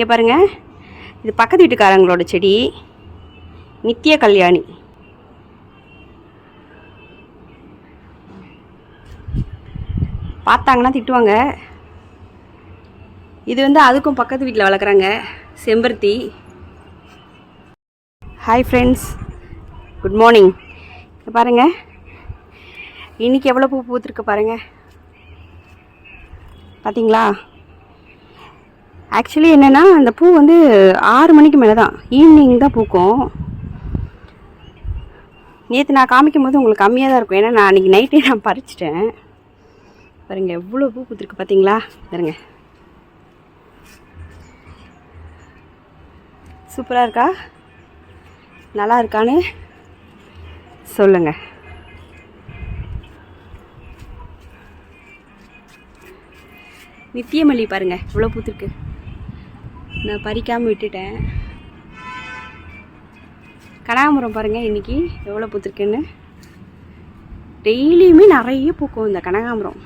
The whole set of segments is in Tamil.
இங்கே பாருங்கள் இது பக்கத்து வீட்டுக்காரங்களோட செடி. நித்திய கல்யாணி. பார்த்தாங்கன்னா திட்டுவாங்க. இது வந்து அதுக்கும் பக்கத்து வீட்டில் வளர்க்குறாங்க. செம்பருத்தி. ஹாய் ஃப்ரெண்ட்ஸ் குட் மார்னிங் பாருங்கள் இன்னைக்கு எவ்வளோ பூ பூத்துருக்கு பாருங்கள் பார்த்தீங்களா ஆக்சுவலி என்னென்னா அந்த பூ வந்து ஆறு மணிக்கு மேலே தான் ஈவினிங் தான் பூக்கும். நேற்று நான் காமிக்கும் போது உங்களுக்கு கம்மியாக தான் இருக்கும். ஏன்னா நான் அன்றைக்கி நைட்டே நான் பறிச்சிட்டேன். பாருங்கள் எவ்வளோ பூ பூத்துருக்கு பார்த்தீங்களா பாருங்க. சூப்பராக இருக்கா? நல்லா இருக்கான்னு சொல்லுங்கள் நித்தியமல்லி பாருங்கள் இவ்வளோ பூத்துருக்கு. நான் பறிக்காமல் விட்டுட்டேன். கனகாமரம் பாருங்கள் இன்றைக்கி எவ்வளோ பூத்துருக்குன்னு. டெய்லியுமே நிறைய பூக்கும் இந்த கனகாமரம்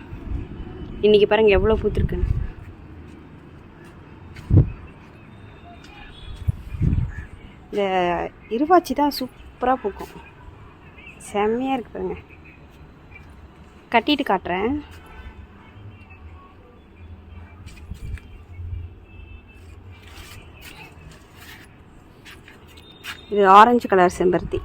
இன்னைக்கு பாருங்கள் எவ்வளோ பூத்துருக்குன்னு. இந்த இருவாச்சி தான் சூப்பராக பூக்கும். செம்மையாக இருக்கு பாருங்கள் கட்டிட்டு காட்டுறேன். இது ஆரஞ்சு கலர் செம்பருத்தி.